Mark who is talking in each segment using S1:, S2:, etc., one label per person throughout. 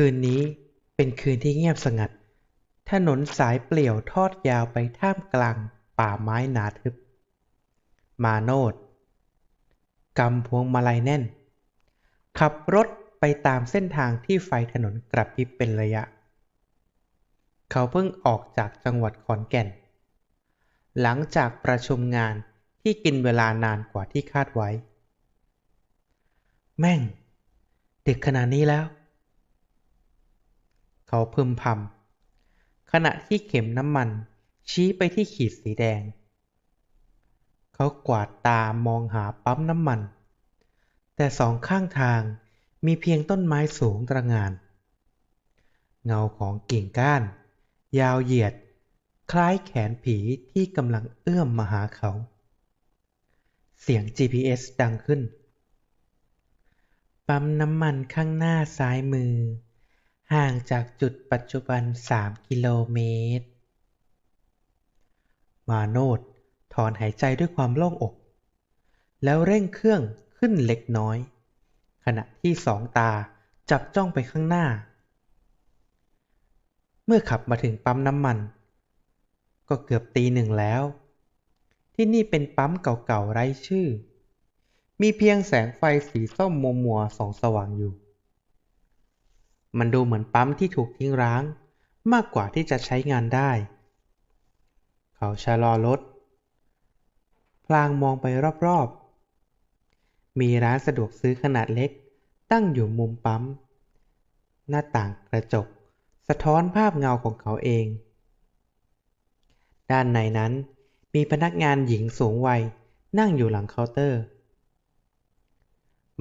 S1: คืนนี้เป็นคืนที่เงียบสงัด ถนนสายเปลี่ยวทอดยาวไปท่ามกลางป่าไม้หนาทึบ มาโนดกำพวงมาลัยแน่น ขับรถไปตามเส้นทางที่ไฟถนนกระพริบเป็นระยะ เขาเพิ่งออกจากจังหวัดขอนแก่น หลังจากประชุมงานที่กินเวลานานกว่าที่คาดไว้ แม่ง ดึกขนาดนี้แล้ว เขาพึมพำขณะที่เข็มน้ำมัน ชี้ไปที่ขีดสีแดง เขากวาดตามองหาปั๊มน้ำมัน แต่สองข้างทางมีเพียงต้นไม้สูงตระหง่าน เงาของกิ่งก้าน ยาวเหยียด คล้ายแขนผีที่กำลังเอื้อมมาหาเขา เสียง GPS ดังขึ้น ปั๊มน้ำมันข้างหน้าซ้ายมือ ห่างจากจุดปัจจุบันสามกิโลเมตร มาโนดถอนหายใจด้วยความโล่งอก แล้วเร่งเครื่องขึ้นเล็กน้อย ขณะที่สองตาจับจ้องไปข้างหน้า เมื่อขับมาถึงปั๊มน้ำมัน ก็เกือบตีหนึ่งแล้ว ที่นี่เป็นปั๊มเก่าๆไร้ชื่อ มีเพียงแสงไฟสีส้มมัวๆส่องสว่างอยู่ มันดูเหมือนปั๊มที่ถูกทิ้งร้าง มากกว่าที่จะใช้งานได้ เขาชะลอรถ พลางมองไปรอบๆ มีร้านสะดวกซื้อขนาดเล็ก ตั้งอยู่มุมปั๊ม หน้าต่างกระจก สะท้อนภาพเงาของเขาเอง ด้านในนั้นมีพนักงานหญิงสูงวัยนั่งอยู่หลังเคาน์เตอร์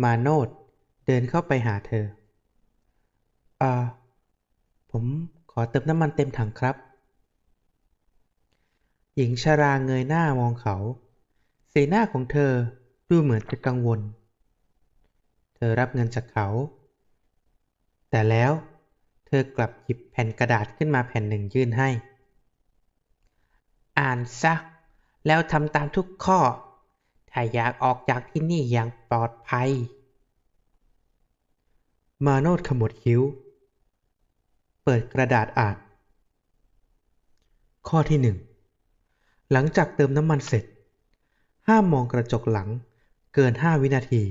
S1: มาโนดเดินเข้าไปหาเธอา ผมขอเติมน้ำมันเต็มถังครับ หญิงชราเงยหน้ามองเขา สีหน้าของเธอดูเหมือนจะกังวล เธอรับเงินจากเขา แต่แล้วเธอกลับหยิบแผ่นกระดาษขึ้นมาแผ่นหนึ่งยื่นให้ อ่านซะ แล้วทำตามทุกข้อ ถ้าอยากออกจากที่นี่อย่างปลอดภัย มาโนดขมวดคิ้ว เปิดกระดาษอ่าน ข้อที่หนึ่งหลังจากเติมน้ำมันเสร็จ ห้ามมองกระจกหลังเกินห้าวินาที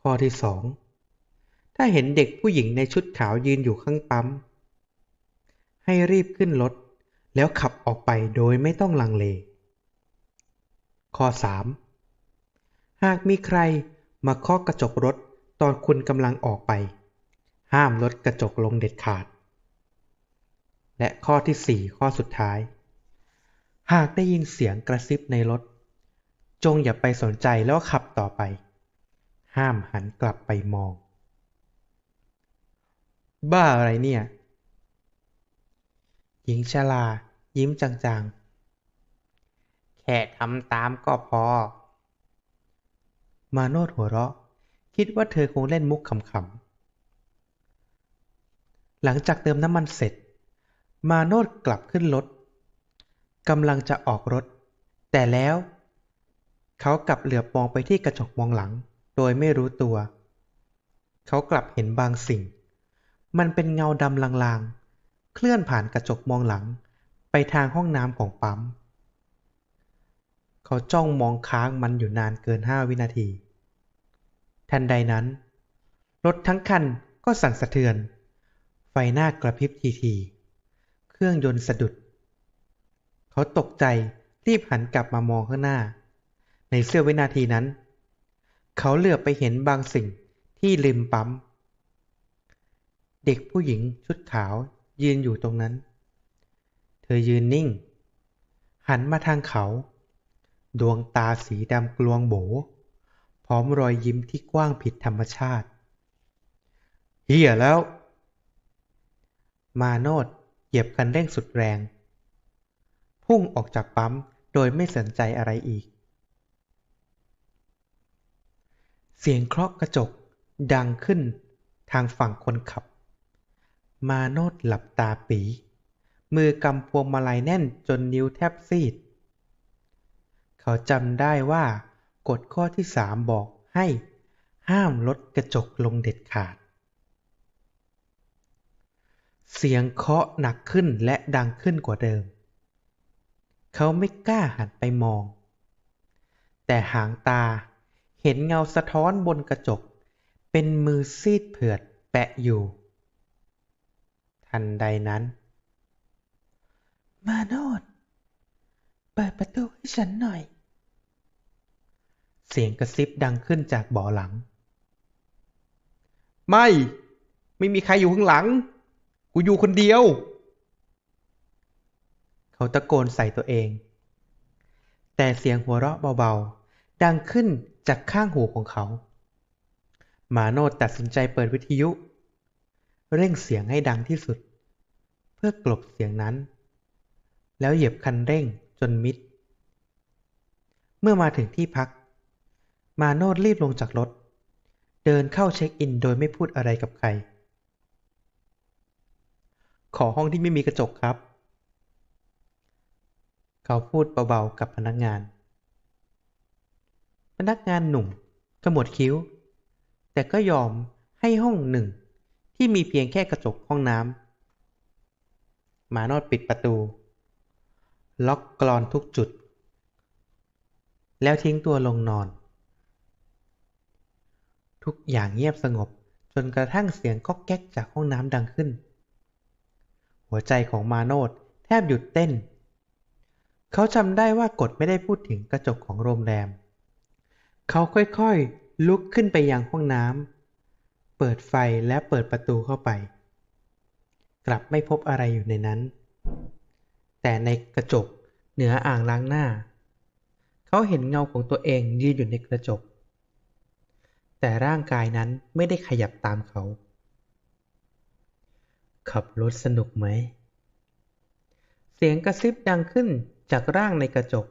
S1: ข้อที่สองถ้าเห็นเด็กผู้หญิงในชุดขาวยืนอยู่ข้างปั๊ม ให้รีบขึ้นรถ แล้วขับออกไปโดยไม่ต้องลังเล ข้อสามหากมีใครมาเคาะกระจกรถตอนคุณกำลังออกไป ห้ามลดกระจกลงเด็ดขาด และข้อที่สี่ข้อสุดท้าย หากได้ยินเสียงกระซิบในรถ จงอย่าไปสนใจแล้วขับต่อไป ห้ามหันกลับไปมอง บ้าอะไรเนี่ย หญิงชรายิ้มจางๆ แค่ทำตามก็พอ มาโนดหัวเราะ คิดว่าเธอคงเล่นมุกขำๆ หลังจากเติมน้ำมันเสร็จ มาโนดกลับขึ้นรถกำลังจะออกรถ แต่แล้ว เขากลับเหลือบมองไปที่กระจกมองหลัง โดยไม่รู้ตัว เขากลับเห็นบางสิ่ง มันเป็นเงาดำลางๆ เคลื่อนผ่านกระจกมองหลัง ไปทางห้องน้ำของปั๊ม เขาจ้องมองค้างมันอยู่นานเกินห้าวินาที ทันใดนั้น รถทั้งคันก็สั่นสะเทือน หน้ากระพริบทีๆเครื่องยนต์สะดุด เขาตกใจรีบหันกลับมามองข้างหน้า ในเสี้ยววินาทีนั้น เขาเหลือบไปเห็นบางสิ่งที่ริมปั๊ม เด็กผู้หญิงชุดขาวยืนอยู่ตรงนั้น เธอยืนนิ่ง หันมาทางเขา ดวงตาสีดำกลวงโบ พร้อมรอยยิ้มที่กว้างผิดธรรมชาติเฮียแล้ว มาโนดเหยียบคันเร่งสุดแรง พุ่งออกจากปั๊มโดยไม่สนใจอะไรอีก เสียงเคราะกระจกดังขึ้นทางฝั่งคนขับ มาโนดหลับตาปี มือกำพวงมาลัยแน่นจนนิ้วแทบซีด เขาจำได้ว่ากฎข้อที่สามบอกให้ ห้ามลดกระจกลงเด็ดขาด เสียงเคาะหนักขึ้นและดังขึ้นกว่าเดิม เขาไม่กล้าหันไปมอง แต่หางตาเห็นเงาสะท้อนบนกระจก เป็นมือซีดเผือดแปะอยู่ ทันใดนั้น มาโนดเปิดประตูให้ฉันหน่อย เสียงกระซิบดังขึ้นจากเบาะหลัง ไม่ ไม่มีใครอยู่ข้างหลัง กูอยู่คนเดียว เขาตะโกนใส่ตัวเอง แต่เสียงหัวเราะเบาๆ ดังขึ้นจากข้างหูของเขา มาโนดตัดสินใจเปิดวิทยุ เร่งเสียงให้ดังที่สุด เพื่อกลบเสียงนั้น แล้วเหยียบคันเร่งจนมิด เมื่อมาถึงที่พัก มาโนดรีบลงจากรถ เดินเข้าเช็คอินโดยไม่พูดอะไรกับใคร ขอห้องที่ไม่มีกระจกครับ เขาพูดเบาๆกับพนักงาน พนักงานหนุ่มขมวดคิ้ว แต่ก็ยอมให้ห้องหนึ่ง ที่มีเพียงแค่กระจกห้องน้ำมาโนดปิดประตู ล็อกกลอนทุกจุด แล้วทิ้งตัวลงนอน ทุกอย่างเงียบสงบจนกระทั่งเสียงก๊อกแก๊กจากห้องน้ำดังขึ้น หัวใจของมาโนดแทบหยุดเต้น เขาจำได้ว่ากฎไม่ได้พูดถึงกระจกของโรงแรม เขาค่อยๆลุกขึ้นไปยังห้องน้ำเปิดไฟและเปิดประตูเข้าไป กลับไม่พบอะไรอยู่ในนั้น แต่ในกระจกเหนืออ่างล้างหน้า เขาเห็นเงาของตัวเองยืนอยู่ในกระจก แต่ร่างกายนั้นไม่ได้ขยับตามเขา ขับรถสนุกไหม เสียงกระซิบดังขึ้นจากร่างในกระจก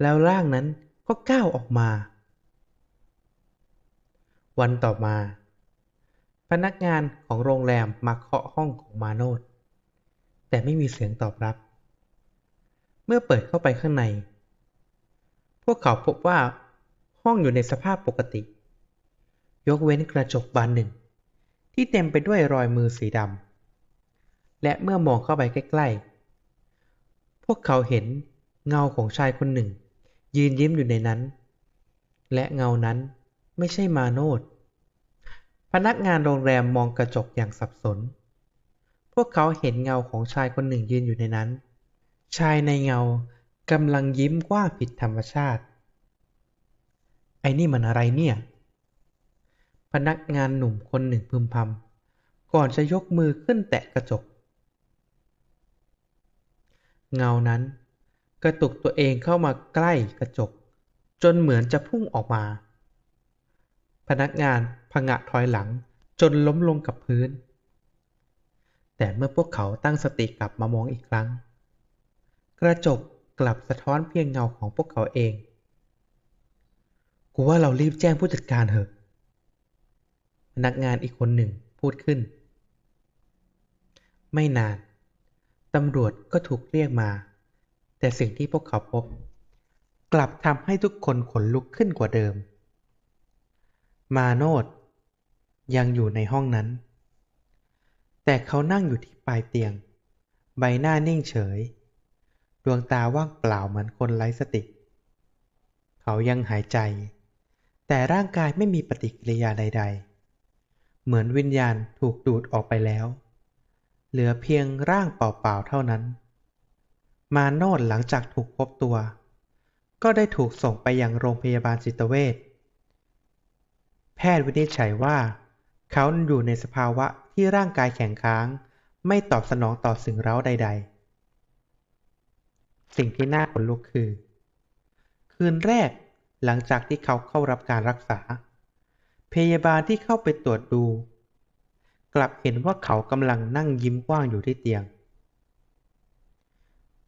S1: แล้วร่างนั้นก็ก้าวออกมา วันต่อมา พนักงานของโรงแรมมาเคาะห้องของมาโนดแต่ไม่มีเสียงตอบรับ เมื่อเปิดเข้าไปข้างใน พวกเขาพบว่าห้องอยู่ในสภาพปกติ ยกเว้นกระจกบานหนึ่ง ที่เต็มไปด้วยรอยมือสีดำและเมื่อมองเข้าไปใกล้ๆ พวกเขาเห็นเงาของชายคนหนึ่ง ยืนยิ้มอยู่ในนั้น และเงานั้นไม่ใช่มาโนดพนักงานโรงแรมมองกระจกอย่างสับสน พวกเขาเห็นเงาของชายคนหนึ่งยืนอยู่ในนั้น ชายในเงากำลังยิ้มกว้างผิดธรรมชาติ ไอ้นี่มันอะไรเนี่ย พนักงานหนุ่มคนหนึ่งพึมพำก่อนจะยกมือขึ้นแตะกระจก เงานั้น กระตุกตัวเองเข้ามาใกล้กระจก จนเหมือนจะพุ่งออกมา พนักงานผงะถอยหลังจนล้มลงกับพื้น แต่เมื่อพวกเขาตั้งสติกลับมามองอีกครั้ง กระจกกลับสะท้อนเพียงเงาของพวกเขาเอง กูว่าเรารีบแจ้งผู้จัดการเถอะ นักงานอีกคนหนึ่งพูดขึ้น ไม่นาน ตำรวจก็ถูกเรียกมา แต่สิ่งที่พวกเขาพบ กลับทำให้ทุกคนขนลุกขึ้นกว่าเดิม มาโนดยังอยู่ในห้องนั้น แต่เขานั่งอยู่ที่ปลายเตียง ใบหน้านิ่งเฉย ดวงตาว่างเปล่าเหมือนคนไร้สติ เขายังหายใจ แต่ร่างกายไม่มีปฏิกิริยาใด ๆ เหมือนวิญญาณถูกดูดออกไปแล้ว เหลือเพียงร่างเปล่าๆเท่านั้น มาโนดหลังจากถูกพบตัว ก็ได้ถูกส่งไปยังโรงพยาบาลจิตเวชแพทย์วินิจฉัยว่า เขาอยู่ในสภาวะที่ร่างกายแข็งค้าง ไม่ตอบสนองต่อสิ่งเร้าใด ๆ สิ่งที่น่าขนลุกคือ คืนแรกหลังจากที่เขาเข้ารับการรักษา พยาบาลที่เข้าไปตรวจดู กลับเห็นว่าเขากำลังนั่งยิ้มกว้างอยู่ที่เตียง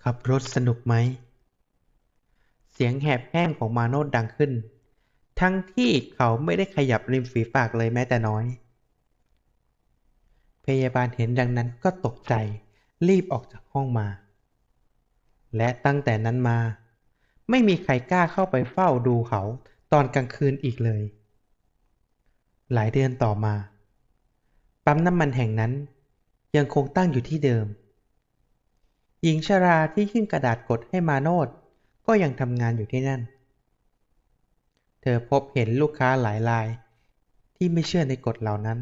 S1: ขับรถสนุกไหม เสียงแหบแห้งของมาโนดดังขึ้น ทั้งที่เขาไม่ได้ขยับริมฝีปากเลยแม้แต่น้อย พยาบาลเห็นดังนั้นก็ตกใจรีบออกจากห้องมา และตั้งแต่นั้นมา ไม่มีใครกล้าเข้าไปเฝ้าดูเขาตอนกลางคืนอีกเลย หลายเดือนต่อมา ปั๊มน้ำมันแห่งนั้น ยังคงตั้งอยู่ที่เดิม หญิงชราที่ยื่นกระดาษกดให้มาโนดก็ยังทำงานอยู่ที่นั่น เธอพบเห็นลูกค้าหลายราย ที่ไม่เชื่อในกฎเหล่านั้น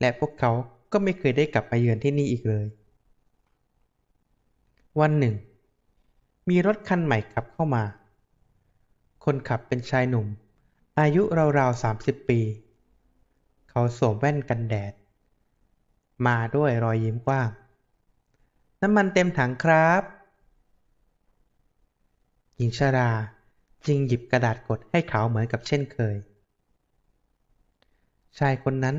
S1: และพวกเขาก็ไม่เคยได้กลับมาเยือนที่นี่อีกเลย วันหนึ่ง มีรถคันใหม่ขับเข้ามา คนขับเป็นชายหนุ่ม อายุราวๆสามสิบปี เขาสวมแว่นกันแดด มาด้วยรอยยิ้มกว้าง น้ำมันเต็มถังครับ หญิงชราจึงหยิบกระดาษกดให้เขาเหมือนกับเช่นเคย ชายคนนั้น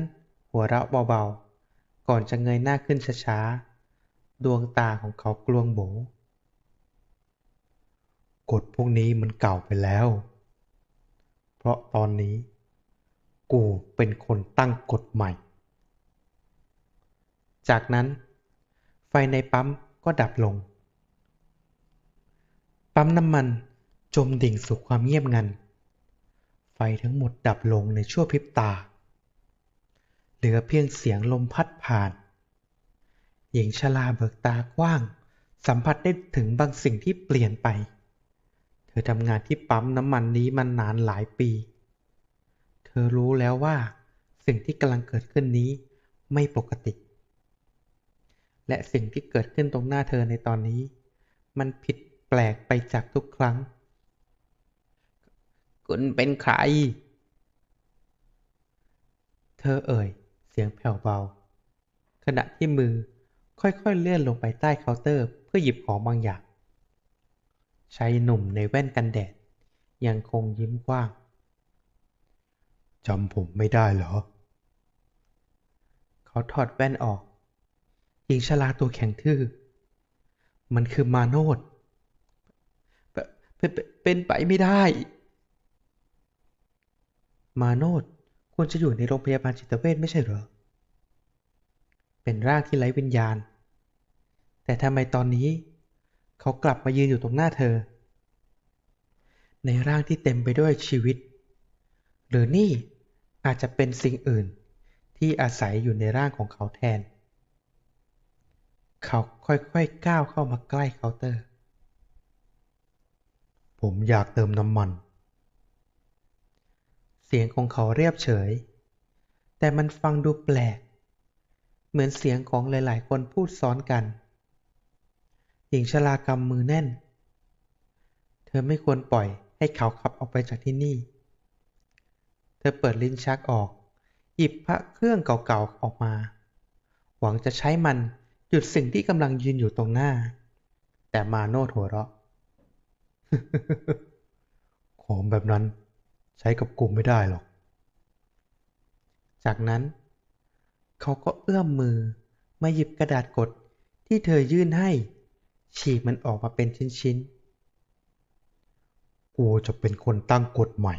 S1: หัวเราะเบาๆ ก่อนจะเงยหน้าขึ้นช้าๆ ดวงตาของเขากลวงโบกฎพวกนี้มันเก่าไปแล้ว ราะตอนนี้ กูเป็นคนตั้งกฎใหม่ จากนั้น ไฟในปั๊มก็ดับลง ปั๊มน้ำมันจมดิ่งสู่ความเงียบงัน ไฟทั้งหมดดับลงในชั่วพริบตา เหลือเพียงเสียงลมพัดผ่าน หญิงชราเบิกตากว้าง สัมผัสได้ถึงบางสิ่งที่เปลี่ยนไป ธอทำงานที่ปั๊มน้ำมันนี้มานานหลายปี เธอรู้แล้วว่าสิ่งที่กำลังเกิดขึ้นนี้ไม่ปกติ และสิ่งที่เกิดขึ้นตรงหน้าเธอในตอนนี้ มันผิดแปลกไปจากทุกครั้ง คุณเป็นใคร เธอเอ่ย เสียงแผ่วเบา ขณะที่มือค่อยๆเลื่อนลงไปใต้เคาน์เตอร์เพื่อหยิบของบางอย่าง ชายหนุ่มในแว่นกันแดด ยังคงยิ้มกว้างจำผมไม่ได้เหรอ เขาถอดแว่นออก หญิงชราตัวแข็งทื่อ มันคือมาโนดเป็นเปเป็นไปไม่ได้ มาโนดควรจะอยู่ในโรงพยาบาลจิตเวชไม่ใช่เหรอ เป็นร่างที่ไร้วิญญาณ แต่ทำไมตอนนี้ เขากลับมายืนอยู่ตรงหน้าเธอ ในร่างที่เต็มไปด้วยชีวิต หรือนี่อาจจะเป็นสิ่งอื่นที่อาศัยอยู่ในร่างของเขาแทน เขาค่อยๆก้าวเข้ามาใกล้เคาน์เตอร์ ผมอยากเติมน้ำมัน เสียงของเขาเรียบเฉย แต่มันฟังดูแปลก เหมือนเสียงของหลายๆ คนพูดซ้อนกัน หญิงชรากำมือแน่น เธอไม่ควรปล่อยให้เขาขับออกไปจากที่นี่ เธอเปิดลิ้นชักออก หยิบพระเครื่องเก่าๆออกมา หวังจะใช้มันหยุดสิ่งที่กำลังยืนอยู่ตรงหน้า แต่มาโนดหัวเราะของแบบนั้นใช้กับกลุ่มไม่ได้หรอก จากนั้น เขาก็เอื้อมมือมาหยิบกระดาษกดที่เธอยื่นให้ ฉีกมันออกมาเป็นชิ้นๆ กูจะเป็นคนตั้งกฎใหม่